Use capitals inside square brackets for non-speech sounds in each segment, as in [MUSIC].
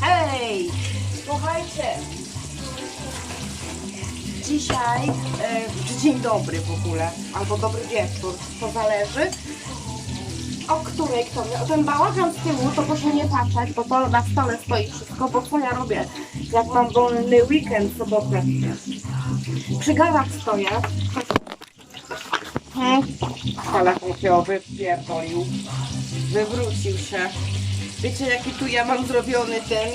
Hej! Słuchajcie. Dzisiaj, e, dzień dobry w ogóle, albo dobry wieczór, to zależy. O której kto wie. O ten bałagan z tyłu to proszę nie patrzeć, bo to na stole stoi wszystko, bo co ja robię, jak mam wolny weekend, sobotę. Przy galach stoję. Hmm. Telefon się wypierdolił. Wywrócił się. Wiecie jaki tu ja mam zrobiony ten?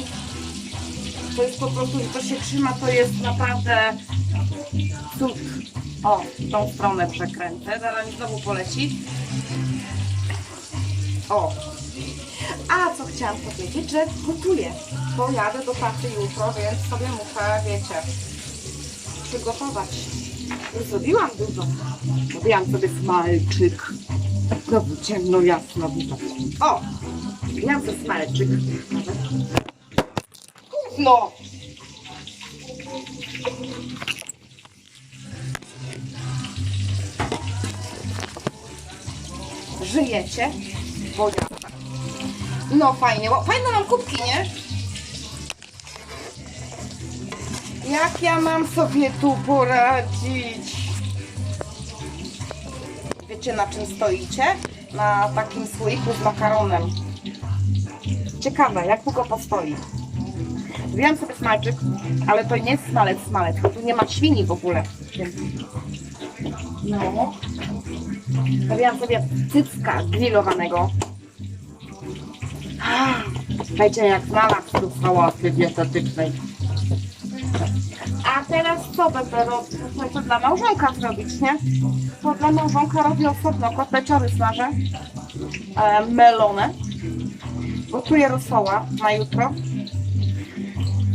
To jest po prostu, to się trzyma, to jest naprawdę cud. O, tą stronę przekręcę. Zaraz mi znowu poleci. O. A co chciałam powiedzieć, że gotuję. Bo jadę do pracy jutro, więc sobie muszę, wiecie, przygotować. Już Zrobiłam dużo. Zrobiłam sobie smalczyk. Znowu ciemno, jasno widać. O! Sobie smalczyk. No! Żyjecie? Bo ja. No fajnie, bo fajne mam kubki, nie? Jak ja mam sobie tu poradzić? Wiecie na czym stoicie? Na takim słoiku z makaronem. Ciekawe, jak długo postoi. Zrobiłam sobie smalczyk, ale to nie jest smalec, smalec, bo tu nie ma świni w ogóle. No. Zrobiłam sobie cycka grillowanego. Ah, Słuchajcie, jak znalazł tu sałaty dietetycznej. A teraz co będę robić? No to dla małżonka zrobić, nie? To dla małżonka robię osobno kotleciory smażę. E, melone. Gotuję rosoła na jutro.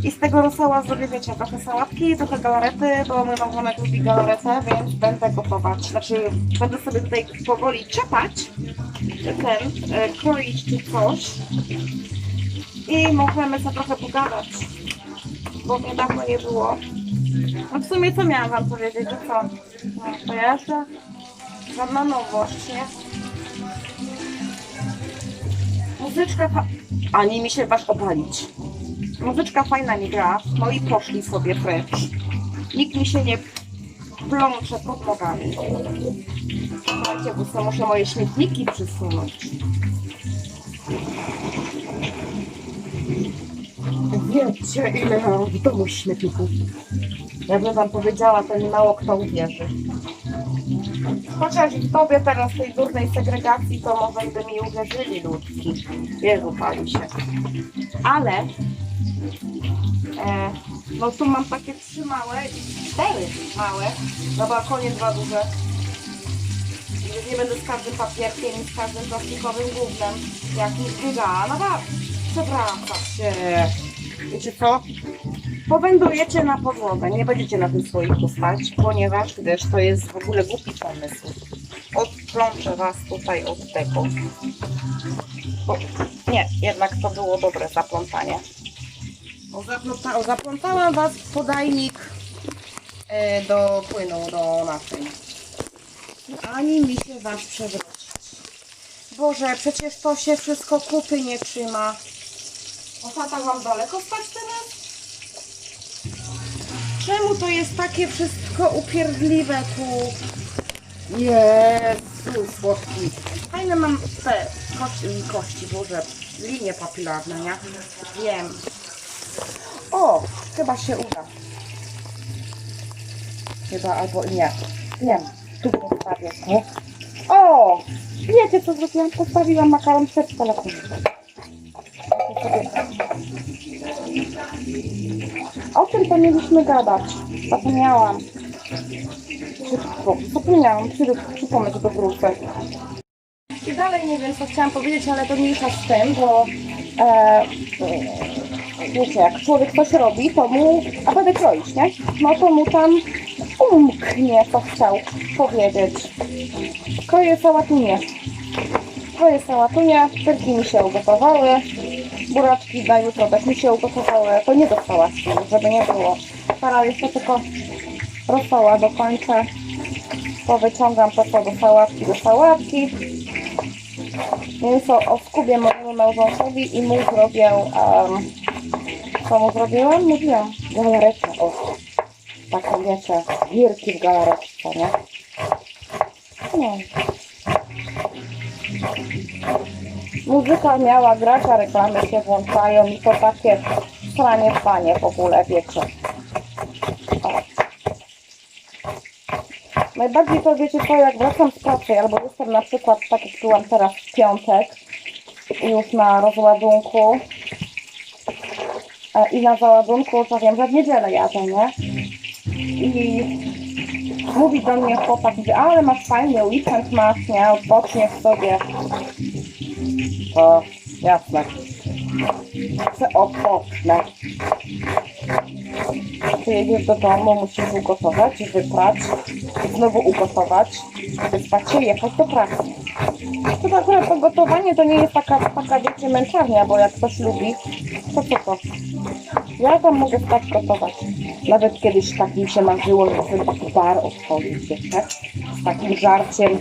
I z tego rosoła zrobię, wiecie, trochę sałatki, trochę galarety, bo mój małżonek lubi galaretę, więc będę gotować. Znaczy, będę sobie tutaj powoli czepać, ten, e, kroić czy coś. I możemy sobie trochę pogadać, bo mnie dawno nie było. No w sumie co miałam wam powiedzieć, że co? No, to ja jeszcze żadna nowość, nie? Muzyczka. Ani mi się waż opalić. Muzyczka fajna nie gra, no i poszli sobie precz. Nikt mi się nie plącze pod nogami. Słuchajcie, bo sobie muszę moje śmietniki przysunąć. Wiecie, ile mam w domu śmietników. Jakbym wam powiedziała, to nie mało kto uwierzy. Chociaż w tobie teraz tej durnej segregacji, to może by mi uwierzyli ludki. Wielu pali się. Ale e, no tu mam takie trzy małe i cztery małe. Na balkonie dwa duże. Więc nie będę z każdym papierkiem i z każdym plastikowym gównem jakimś biegała. No ba, przewraca się. Wiecie co? Powędrujecie na podłogę, nie będziecie na tym słoiku stać, ponieważ wiesz, to jest w ogóle głupi pomysł. Odplączę was tutaj od tego. Bo, nie, jednak to było dobre zaplątanie. O, zapląta, o, zaplątałam was w podajnik e, do płynu, do naczyń. Ani mi się wasz przewrócić. Boże, przecież to się wszystko kupy nie trzyma. O tata wam daleko stać? Czemu to jest takie wszystko upierdliwe tu? Jezu, słodki. Fajne mam te kości, kości Boże, linie papilarne, nie? Wiem. O, chyba się uda. Chyba albo nie. Wiem, tu postawię. nie? O, wiecie co zrobiłam? Postawiłam makaron przed telefonem. O czym to mieliśmy gadać? Zapomniałam. Szybko, zapomniałam. Przy- Przypomnę, że to wrócę. I dalej nie wiem, co chciałam powiedzieć, ale to mniejsza z tym, bo e, e, wiecie, jak człowiek coś robi, to mu, a będę kroić, nie? No to mu tam umknie, co chciał powiedzieć. Kroję sałatunię. Kroję sałatunię, serki mi się ugotowały, buraczki na jutro też mi się ugotowały. To nie do sałatki, żeby nie było. Teraz jeszcze tylko rosoła dokończę. Powyciągam to co do sałatki, do sałatki. Mięso o skubie mojemu małżonkowi i mu zrobię um, Co mu zrobiłam? Mówiłam. Galaretkę, o. Taką, wiecie, gierki w galaretce, nie? No. Muzyka miała grać, a reklamy się włączają i to takie stranie panie w ogóle, wiecie. O. Najbardziej to wiecie co, jak wracam z pracy, albo jestem na przykład, tak jak byłam teraz w piątek, już na rozładunku e, i na załadunku, to wiem, że w niedzielę jadę, nie? I mówi do mnie chłopak, mówi, ale masz fajny weekend, masz, nie? Odpoczniesz sobie. To jasne. Chcę odpocznę. Przyjedziesz do domu, musisz ugotować, wyprać, znowu ugotować, wyspać się jechać do pracy. To akurat to gotowanie to nie jest taka, taka wiecie, męczarnia, bo jak ktoś lubi, to co to? Ja tam mogę stać gotować. Nawet kiedyś tak mi się marzyło, że sobie taki bar otworzyć, wiecie? Z takim żarciem,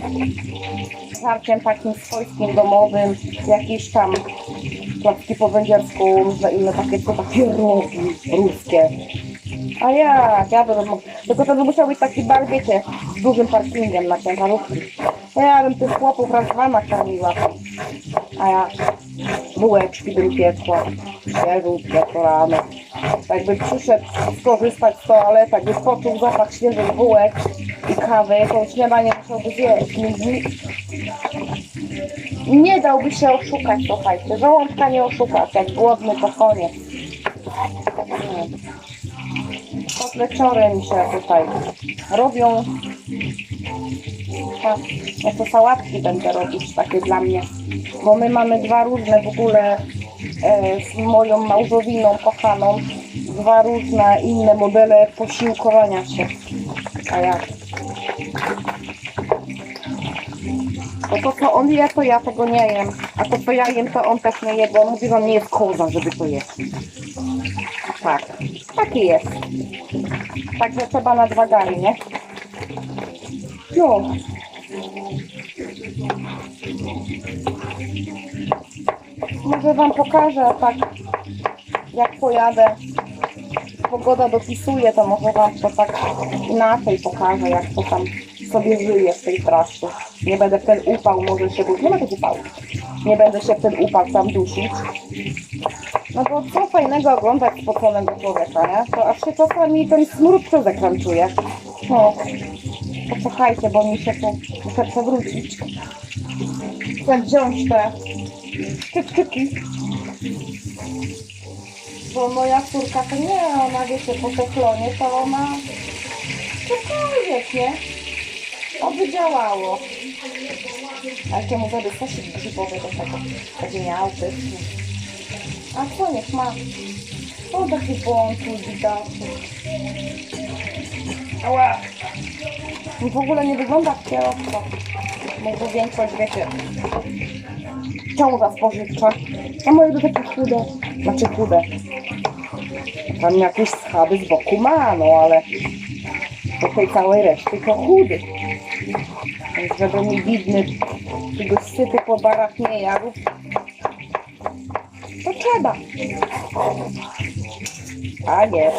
żarciem takim swojskim, domowym, jakieś tam placki po węgiersku, różne inne takie, to takie rogi ruskie. A jak, ja bym, tylko to by musiał być taki bar, wiecie, z dużym parkingiem na ciężarówki. Ja bym tych chłopów raz dwa nakarmiła. A ja bułeczki bym piekła, świeżą wieczorami. Jakby przyszedł skorzystać z toalety, jakby poczuł zapach świeżych bułek i kawy, to śniadanie musiałby zjeść. Nie, dałby się oszukać, słuchajcie. Żołądka nie oszukasz, jak głodny to koniec. Nie. Kotleciorem się tutaj robią. Tak, ja to sałatki będę robić, takie dla mnie. Bo my mamy dwa różne w ogóle e, z moją małżowiną kochaną, dwa różne inne modele posiłkowania się. A jak? Bo to co on je, to ja tego nie jem. A to co ja jem, to on też nie je, bo on mówi, że on nie jest koza, żeby to jeść. Tak, taki jest. Także trzeba nadwagami, nie? No. Może wam pokażę tak, jak pojadę. Pogoda dopisuje, to może wam to tak inaczej pokażę, jak to tam sobie żyje w tej trasie. Nie będę w ten upał może się. Nie ma tych upałów. Nie będę się w ten upał tam dusić. No bo co fajnego oglądać spoconego człowieka, nie? To aż się czasami ten smród przez ekran czuje. No. Poczekajcie, bo mi się tu muszę przewrócić. Chcę wziąć te szczypczyki. Bo moja córka to nie, ona wiecie, po teklonie to ona cokolwiek, nie? Oby działało. Ale czemu wtedy sosik grzybowy do tego będzie miał pyszny. A co niech ma? O taki błąd widoczny. Ała. I w ogóle nie wygląda kierowca. Może większość wiecie. Ciąża spożywcza. A moje to takie chude. Znaczy chude. Tam jakieś schaby z boku ma, no ale do tej całej reszty to chudy. Żeby mi widny tego sypy po barach nie jadł, to trzeba. A jest.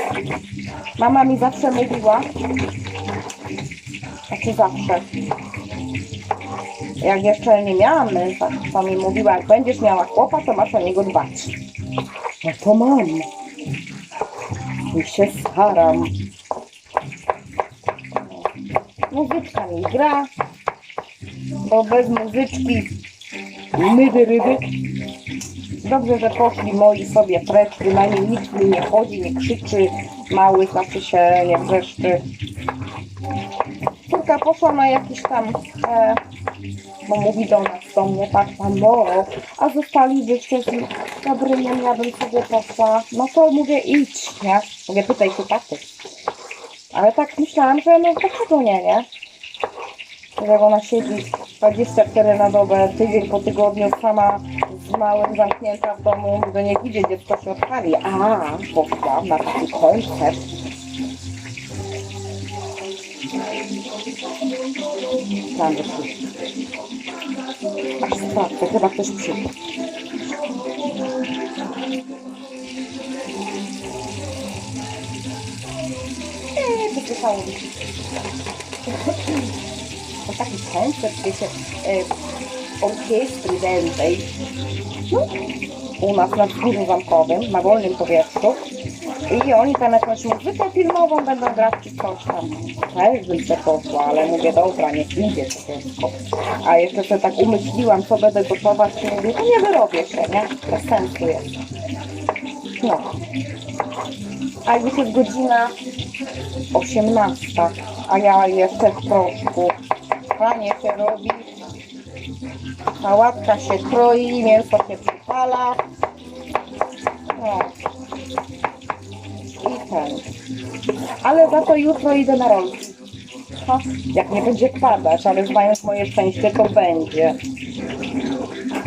Mama mi zawsze mówiła, znaczy zawsze, jak jeszcze nie miałam męża, to mi mówiła, jak będziesz miała chłopa, to masz o niego dbać. No to mam. I się staram. Muzyczka mi gra, bo bez muzyczki mydy ryby. Dobrze, że poszli moi sobie precz, bynajmniej nikt mi nie chodzi, nie krzyczy, mały znaczy się nie wrzeszczy. Córka poszła na jakiś tam, e, bo mówi do nas, do mnie, tak tam, bo, a zostalibyście z Gabryniem, ja bym sobie poszła. No to mówię, idź, nie? Mówię, pytaj się taty. Ale tak myślałam, że no dlaczego nie, nie? Jak ona siedzi 24 na dobę, tydzień po tygodniu, sama z małym zamknięta w domu, do nie idzie dziecko się odpali. A, poszłam na taki koncert. Tam Aż sprawdzę, chyba ktoś przyszedł. Eee, to taki koncert, wiecie, e, orkiestry dętej. No, u nas na wzgórzu zamkowym, na wolnym powietrzu. I oni tam jakąś muzykę filmową będą grać czy coś tam. Też bym se poszła, ale mówię, dobra, niech idzie to wszystko. A jeszcze sobie tak umyśliłam, co będę gotować, i mówię, to nie wyrobię się, nie? Bez sensu jest. No. A już jest godzina 18, a ja jeszcze w proszku. Panie się robi, sałatka się kroi, mięso się przypala. No. I ten. Ale za to jutro idę na rolki. Jak nie będzie padać, ale znając moje szczęście, to będzie.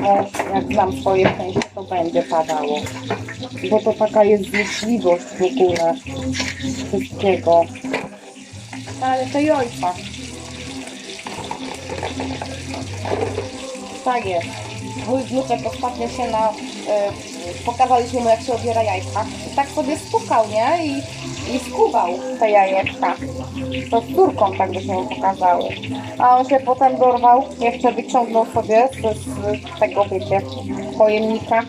O, jak znam swoje szczęście, to będzie padało. Bo to taka jest złośliwość w ogóle wszystkiego. Ale to i. Tak jest. Mój wnuczek ostatnio się na... Y, pokazaliśmy mu jak się obiera jajka. I tak sobie spukał, nie? I, i skubał te jajeczka. To z córką tak byśmy mu pokazały. A on się potem dorwał, jeszcze wyciągnął sobie z, z tego, wiecie, pojemnika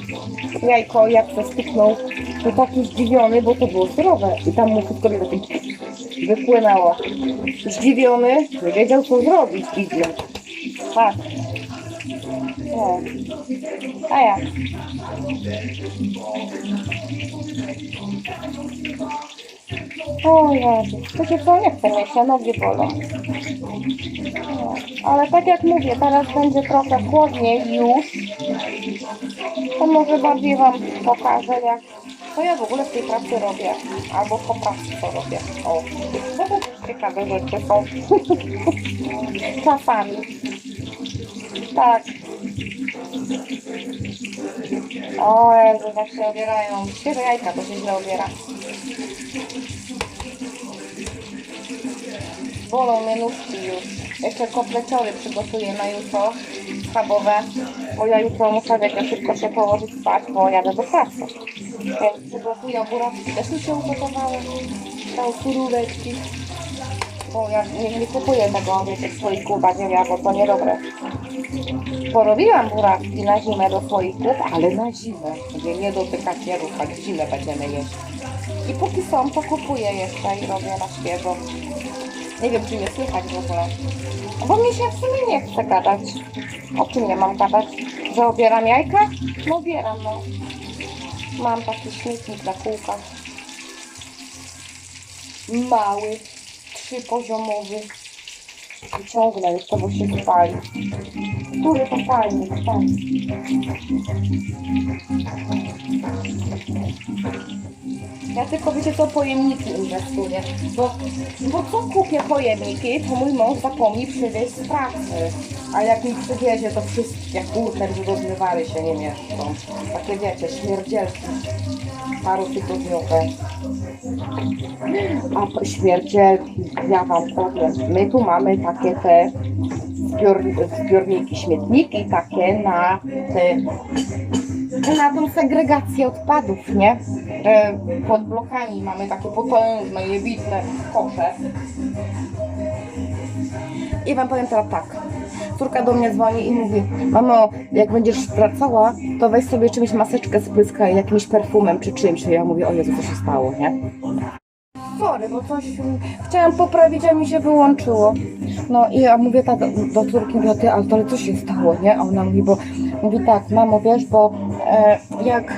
jajko, jak to stuknął. To taki zdziwiony, bo to było surowe. I tam mu wszystko wypłynęło. Zdziwiony, nie wiedział co zrobić, idzie. Tak. A jak? O Jezu, to co nie chce mieć, a nogi bolą. Ale tak jak mówię, teraz będzie trochę chłodniej już. To może bardziej Wam pokażę, jak co ja w ogóle w tej pracy robię. Albo po pracy co robię. O, to też ciekawe rzeczy są. [LAUGHS] Czasami. Tak. O Jezu, jak się obierają. Świeże jajka to się źle obiera. Bolą mnie nóżki już. Jeszcze kopleciory przygotuję na jutro. Schabowe. Bo ja jutro muszę wiecie, szybko się położyć spać, bo jadę do pracy. Więc przygotuję burawki. Też się ugotowały. Są suróweczki. Bo ja nie, nie kupuję tego, wiecie, w słoiku badziewia, bo to niedobre. Porobiłam burawki na zimę do słoików, ale na zimę. Mówię, nie dotykać, nie ruszać, zimę będziemy jeść. I póki są, to kupuję jeszcze i robię na świeżo. Nie wiem, czy mnie słychać w ogóle. Bo mi się w sumie nie chce gadać. O czym nie mam gadać? Że obieram jajka? No obieram, no. Mam taki śmietnik na kółkach. Mały, trzypoziomowy. Wyciągnę już to, bo się spali. Który to fajny, tak. Ja tylko wiecie co pojemniki inwestuję. Bo, bo co kupię pojemniki, to mój mąż zapomni przywieźć z pracy. A jak mi przywiezie, to wszystkie kurde rozmywary się nie mieszczą. Takie wiecie, śmierdzielki. Parotygodniowe. A po- śmierdzielki, ja wam powiem, my tu mamy takie te zbior, zbiorniki, śmietniki takie na te na tą segregację odpadów, nie? E, Pod blokami mamy takie potężne, jebitne kosze. I wam powiem teraz tak. Córka do mnie dzwoni i mówi, mamo, jak będziesz wracała, to weź sobie czymś maseczkę spryskaj, jakimś perfumem czy czymś. I ja mówię, o Jezu, co się stało, nie? Sorry, bo coś chciałam poprawić, a mi się wyłączyło. No i ja mówię tak do córki, mówię, ty, ale, to, co się stało, nie? A ona mówi, bo mówi tak, mamo, wiesz, bo jak...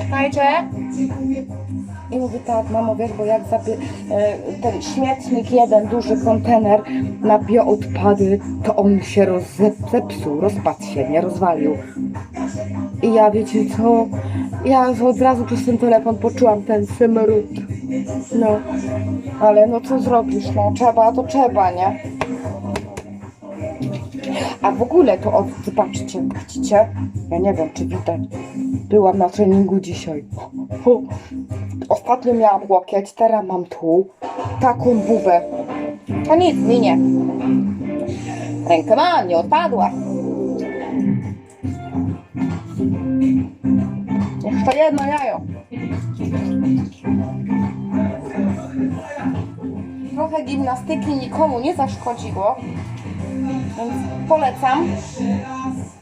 Czekajcie. I mówi tak, mamo, wiesz, bo jak e, ten śmietnik, jeden duży kontener na bioodpady, to on się roz, zepsuł, rozpadł się, nie? Rozwalił. I ja, wiecie co, ja od razu przez ten telefon poczułam ten smród. No, ale no co zrobisz, no trzeba, to trzeba, nie? A w ogóle to, o, zobaczcie, widzicie? Ja nie wiem, czy widać. Byłam na treningu dzisiaj. Ostatnio miałam łokieć, teraz mam tu taką bubę. To nic, minie. Rękę mam, nie odpadła. Jeszcze jedno jajo. trochę gimnastyki nikomu nie zaszkodziło. Więc polecam.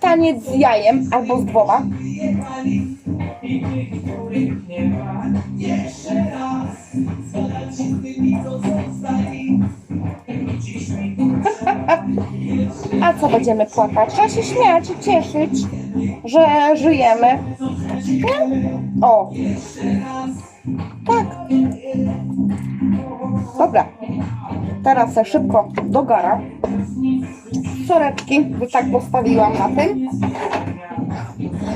Taniec z jajem albo z dwoma. [LAUGHS] A co będziemy płakać? Trzeba się śmiać i cieszyć, że żyjemy. Nie? O. Tak. Dobra. Teraz szybko do gara. Soreczki, że tak postawiłam na tym.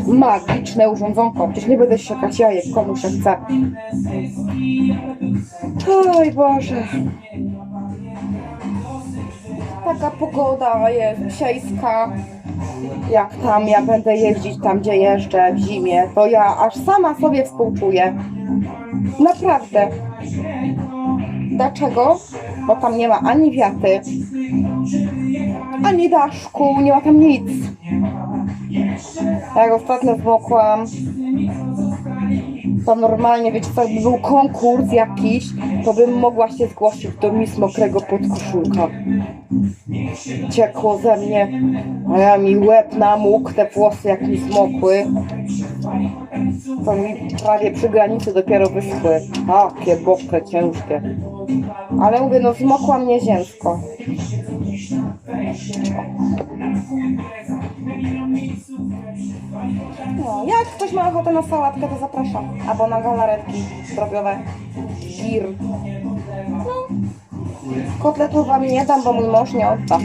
Magiczne urządzonko. Przecież nie będę siekać jajek, komu się chce. Oj Boże. Taka pogoda jest dzisiejska. Jak tam ja będę jeździć tam, gdzie jeżdżę w zimie, to ja aż sama sobie współczuję. Naprawdę. Dlaczego? Bo tam nie ma ani wiaty, ani daszku, nie ma tam nic. Jak ostatnio zmokłam, to normalnie, wiecie co, jakby był konkurs jakiś, to bym mogła się zgłosić do Miss Mokrego Podkoszulka. Ciekło ze mnie, a ja mi łeb namógł, te włosy jak mi zmokły. To mi prawie przy granicy dopiero wyschły. Takie mokre, ciężkie. Ale mówię, no No, jak ktoś ma ochotę na sałatkę, to zapraszam. Albo na galaretki zdrowiowe. Gir. No. Kotletów wam nie dam, bo mój mąż nie odda.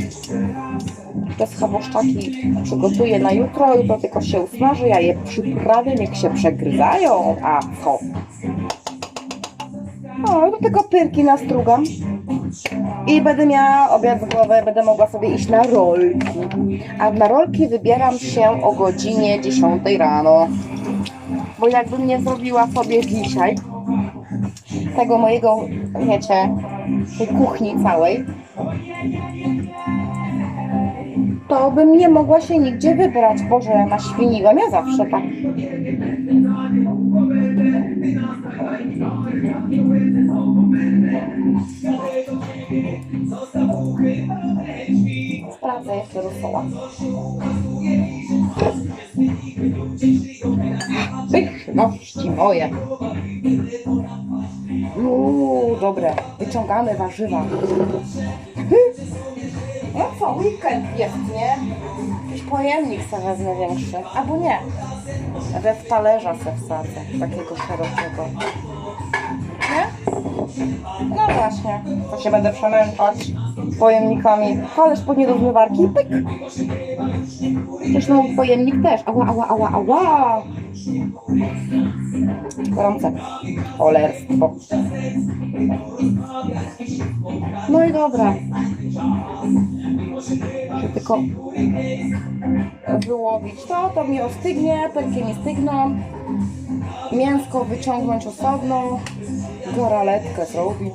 Te schaboszczaki przygotuję na jutro, jutro tylko się usmaży, ja je przyprawię, niech się przegryzają. A co? O, do tego pyrki nastrugam. I będę miała obiad w głowę, będę mogła sobie iść na rolki. A na rolki wybieram się o godzinie 10 rano. Bo jakbym nie zrobiła sobie dzisiaj tego mojego, wiecie, tej kuchni całej, to bym nie mogła się nigdzie wybrać. Boże, naświniłam, ja zawsze tak. Rosoła. Pyszności moje. Uuu, dobre. Wyciągamy warzywa. No co, weekend jest, nie? Jakiś pojemnik sobie wezmę większy. Albo nie. We w talerza se wsadzę. Takiego szerokiego. No właśnie. To się będę przemęczać pojemnikami. Talerz pod nierównywarki. Pyk. Zresztą pojemnik też. Ała, ała, ała, ała. Gorące. Cholerstwo. No i dobra. Muszę tylko wyłowić to, to mi ostygnie, pęki mi stygną. Mięsko wyciągnąć osobno, garaletkę zrobić.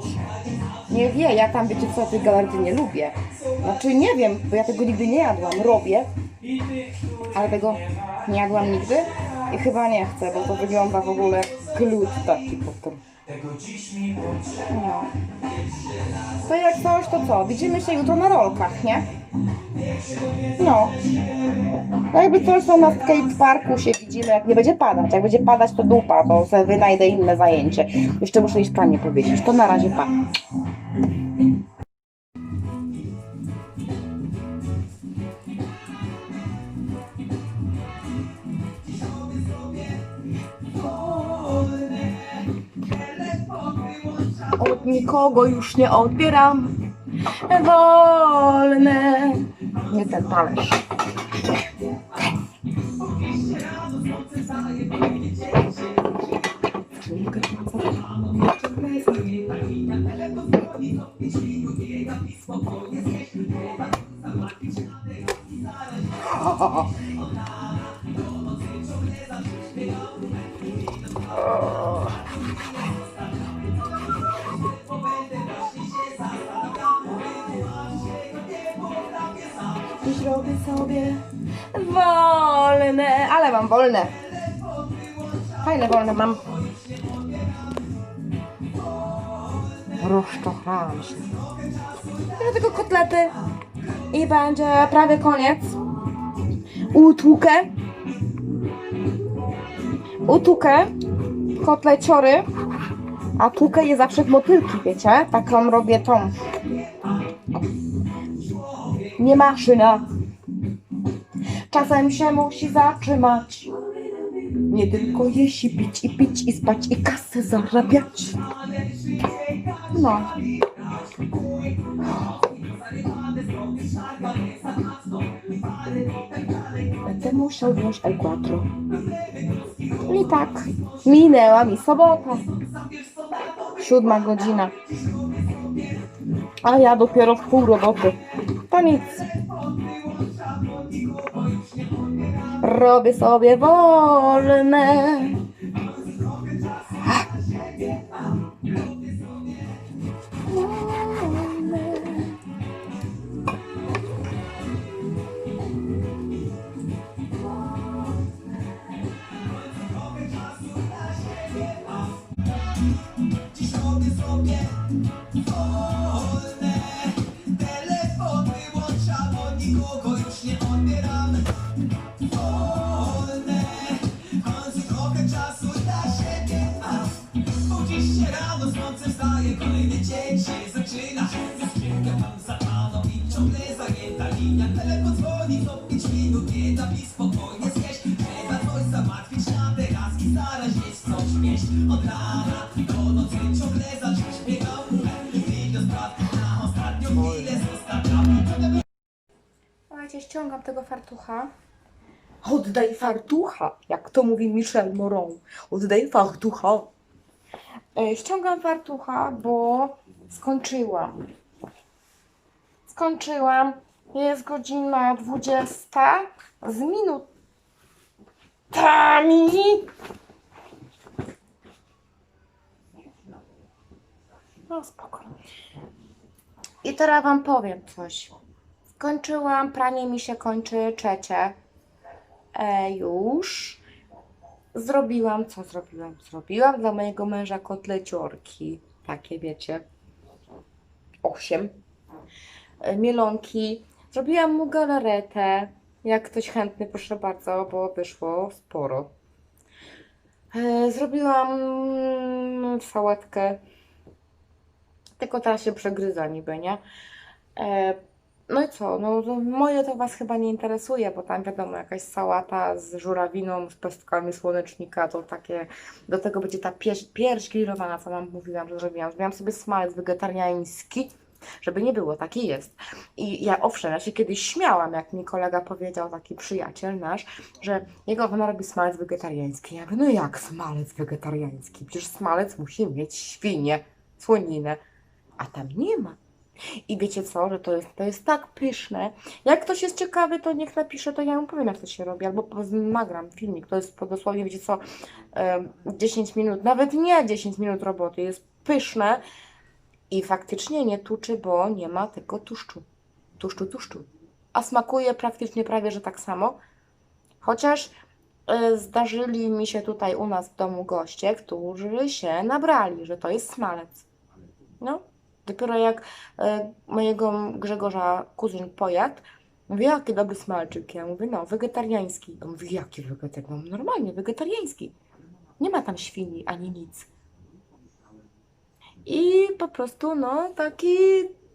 Nie wie, ja tam wiecie co, tej galarety nie lubię. Znaczy nie wiem, bo ja tego nigdy nie jadłam. Robię, ale tego nie jadłam nigdy i chyba nie chcę, bo to wygląda w ogóle glut taki potem. No. To jak coś, to co? Widzimy się jutro na rolkach, nie? No. No jakby coś, to na skateparku się widzimy, jak nie będzie padać. Jak będzie padać, to dupa, to sobie wynajdę inne zajęcie. Jeszcze muszę iść pranie powiesić. To na razie pa. Od nikogo już nie odbieram. Wolne. Nie ten talerz. Mam wolne. Fajne wolne mam. Rozczochrałam się. Ja tylko kotlety i będzie prawie koniec. Utłukę. Utłukę kotleciory, a tłukę je zawsze w motylki, wiecie? Taką robię tą. Nie maszyna. Czasem się musi zatrzymać. Nie tylko jeść i pić i pić i spać i kasę zarabiać. No. Będę musiał wziąć El Quattro. I tak minęła mi sobota. Siódma godzina. A ja dopiero w pół roboty. To nic. Robię sobie wolne. Telefon wyłączam, bo nikogo już nie odbieram ściągam tego fartucha. Oddaj fartucha, jak to mówi Michel Moron. Oddaj fartucha. E, Ściągam fartucha, bo skończyłam. Skończyłam. Jest godzina 20 z minutami. No spokojnie. I teraz Wam powiem coś. Skończyłam, pranie mi się kończy trzecie. E, już. Zrobiłam, co zrobiłam? Zrobiłam dla mojego męża kotleciorki. Takie wiecie. Osiem. E, mielonki. Zrobiłam mu galaretę. Jak ktoś chętny, proszę bardzo, bo wyszło sporo. E, zrobiłam mm, sałatkę. Tylko teraz się przegryza niby, nie? E, no i co? No, to moje to Was chyba nie interesuje, bo tam wiadomo, jakaś sałata z żurawiną, z pestkami słonecznika, to takie, do tego będzie ta pierś, pierś grillowana, co Wam mówiłam, że zrobiłam. Zrobiłam sobie smalec wegetariański, żeby nie było, taki jest. I ja owszem, ja się kiedyś śmiałam, jak mi kolega powiedział, taki przyjaciel nasz, że jego ona robi smalec wegetariański. Ja mówię, no jak smalec wegetariański? Przecież smalec musi mieć świnię, słoninę, a tam nie ma. I wiecie co, że to jest, to jest tak pyszne. Jak ktoś jest ciekawy, to niech napisze, to ja mu powiem, jak to się robi, albo nagram filmik. To jest dosłownie, wiecie co, em, 10 minut, nawet nie 10 minut roboty. Jest pyszne i faktycznie nie tuczy, bo nie ma tego tłuszczu. Tłuszczu, tłuszczu. A smakuje praktycznie prawie, że tak samo. Chociaż e, zdarzyli mi się tutaj u nas w domu goście, którzy się nabrali, że to jest smalec. No, dopiero jak e, mojego Grzegorza kuzyn pojadł, mówi, jaki dobry smalczyk. Ja mówię, no, wegetariański. On mówi, jaki wegetariański? No, normalnie, wegetariański. Nie ma tam świni ani nic. I po prostu, no, taki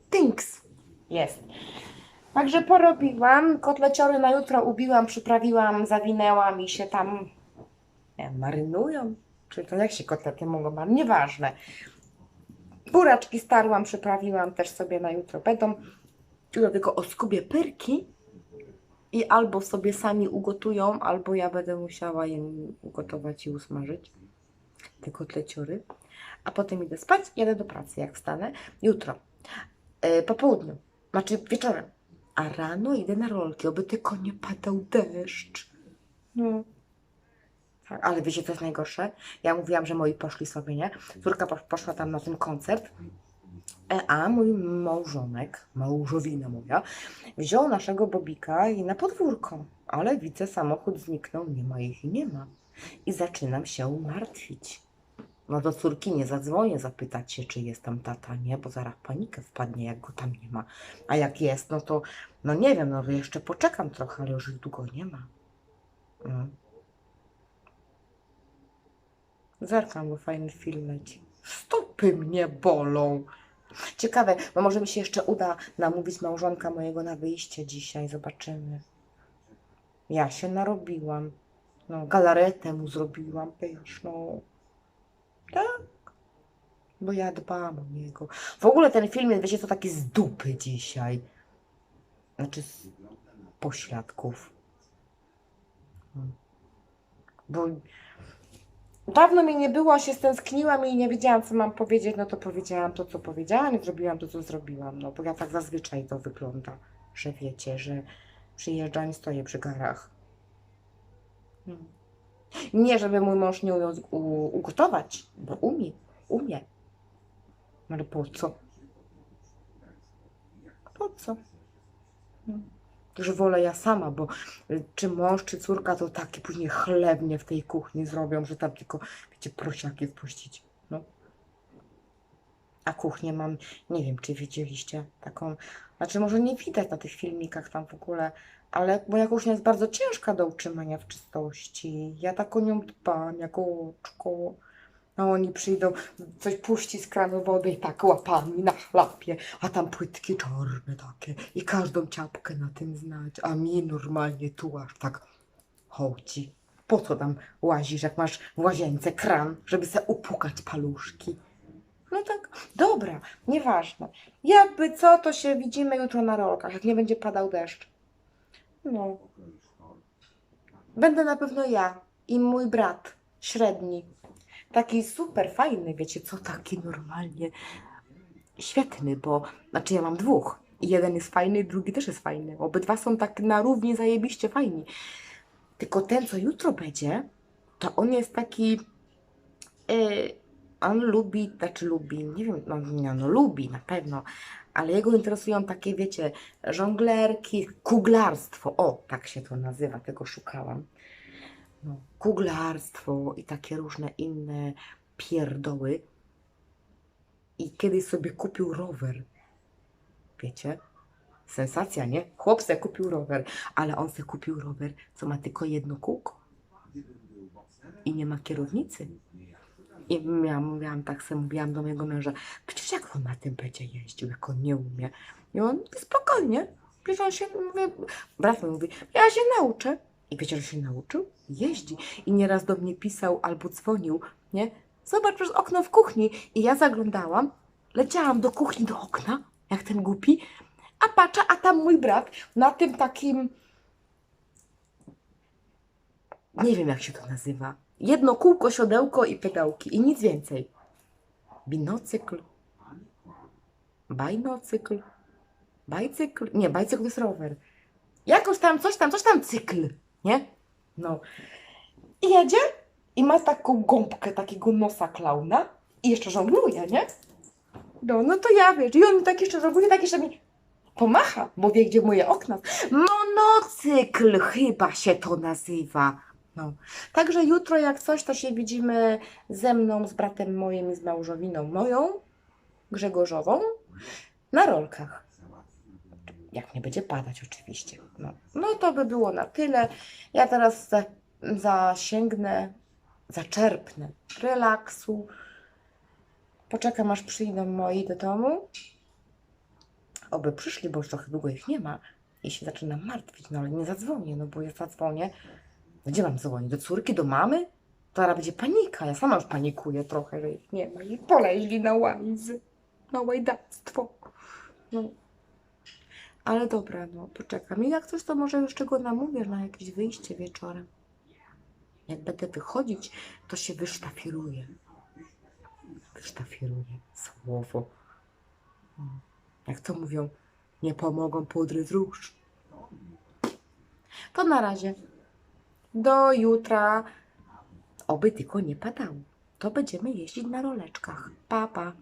tynks jest. Także porobiłam, kotleciory na jutro ubiłam, przyprawiłam, zawinęłam i się tam wiem, marynują. Czy to jak się kotlety mogą marynować? Nieważne. Buraczki starłam, przyprawiłam też sobie na jutro będą. Tylko oskubię pyrki i albo sobie sami ugotują, albo ja będę musiała im ugotować i usmażyć te kotleciory. A potem idę spać, jadę do pracy jak wstanę. Jutro, yy, po południu, znaczy wieczorem. A rano idę na rolki, oby tylko nie padał deszcz. No. Tak, ale wiecie, co jest najgorsze? Ja mówiłam, że moi poszli sobie, nie? Córka posz- poszła tam na ten koncert, e, a mój małżonek, małżowina moja, wziął naszego Bobika i na podwórko. Ale widzę, samochód zniknął, nie ma ich i nie ma. I zaczynam się martwić. No do córki nie zadzwonię zapytać się, czy jest tam tata, nie? Bo zaraz panikę wpadnie, jak go tam nie ma. A jak jest, no to, no nie wiem, no jeszcze poczekam trochę, ale już ich długo nie ma. No. Zerkam, bo fajny film leci. Stopy mnie bolą. Ciekawe, bo może mi się jeszcze uda namówić małżonka mojego na wyjście dzisiaj. Zobaczymy. Ja się narobiłam. No, galaretę mu zrobiłam pyszną. Tak. Bo ja dbam o niego. W ogóle ten film jest, wiecie, to taki z dupy dzisiaj. Znaczy z pośladków. Hmm. Bo dawno mi nie było, się stęskniłam i nie wiedziałam, co mam powiedzieć, no to powiedziałam to, co powiedziałam i zrobiłam to, co zrobiłam. No bo ja tak zazwyczaj to wygląda, że wiecie, że przyjeżdżam i stoję przy garach. Hmm. Nie, żeby mój mąż nie umiał ugotować, bo umie, umie. Ale po co? Po co? Hmm. Że wolę ja sama, bo y, czy mąż, czy córka to taki później chlebnie w tej kuchni zrobią, że tam tylko, wiecie, prosiaki wpuścić. No. A kuchnię mam, nie wiem, czy widzieliście taką, znaczy może nie widać na tych filmikach tam w ogóle, ale moja kuchnia jest bardzo ciężka do utrzymania w czystości. Ja tak o nią dbam, jako oczko. No oni przyjdą, coś puści z kranu wody i tak łapami na chlapie, a tam płytki czarne takie i każdą ciapkę na tym znać, a mi normalnie tu aż tak chodzi. Po co tam łazisz, jak masz w łazience kran, żeby se upukać paluszki? No tak, dobra, nieważne. Jakby co, to się widzimy jutro na rolkach, jak nie będzie padał deszcz. No. Będę na pewno ja i mój brat, średni. Taki super fajny, wiecie co, taki normalnie świetny, bo znaczy ja mam dwóch. Jeden jest fajny, drugi też jest fajny. Obydwa są tak na równi zajebiście fajni. Tylko ten, co jutro będzie, to on jest taki. Yy, on lubi, znaczy lubi, nie wiem, no, nie, no lubi na pewno, ale jego interesują takie, wiecie, żonglerki, kuglarstwo. O, tak się to nazywa, tego szukałam. No, kuglarstwo i takie różne inne pierdoły. I kiedyś sobie kupił rower. Wiecie? Sensacja, nie? Chłop kupił rower, ale on se kupił rower, co ma tylko jedno kółko. I nie ma kierownicy. I miałam, miałam tak sobie mówiłam do mojego męża, przecież jak on na tym będzie jeździł, jak on nie umie. I on spokojnie. Przecież on się, mówię, brat mówi, ja się nauczę. I wiecie, że się nauczył? Jeździ. I nieraz do mnie pisał albo dzwonił, nie? Zobacz przez okno w kuchni. I ja zaglądałam, leciałam do kuchni, do okna, jak ten głupi, a patrzę, a tam mój brat na tym takim, nie wiem jak się to nazywa, jedno kółko, siodełko i pedałki i nic więcej. Binocykl, bajnocykl, bajcykl, nie, bajcykl to jest rower. Jakoś tam, coś tam, coś tam, cykl, nie? No. I jedzie i ma taką gąbkę takiego nosa klauna i jeszcze żongluje, nie? No, no to ja wiesz, i on mi tak jeszcze żongluje, tak jeszcze mi pomacha, bo wie, gdzie moje okna. Monocykl chyba się to nazywa. No. Także jutro jak coś, to się widzimy ze mną, z bratem moim i z małżowiną moją, Grzegorzową, na rolkach. Jak nie będzie padać oczywiście. No, no to by było na tyle. Ja teraz za, zasięgnę, zaczerpnę relaksu. Poczekam aż przyjdą moi do domu. Oby przyszli, bo już trochę długo ich nie ma. I się zaczynam martwić, no ale nie zadzwonię, no bo ja zadzwonię. Gdzie mam dzwonić? Do córki, do mamy? To teraz będzie panika. Ja sama już panikuję trochę, że ich nie ma. I poleźli na łajzy. Na łajdactwo. No. Ale dobra, no poczekam. I jak coś, to może jeszcze go namówię na jakieś wyjście wieczorem. Jak będę wychodzić, to się wysztafiruję. Wysztafiruję. Słowo. Jak to mówią, nie pomogą pudry z róż. To na razie. Do jutra. Oby tylko nie padało. To będziemy jeździć na roleczkach. Pa, pa.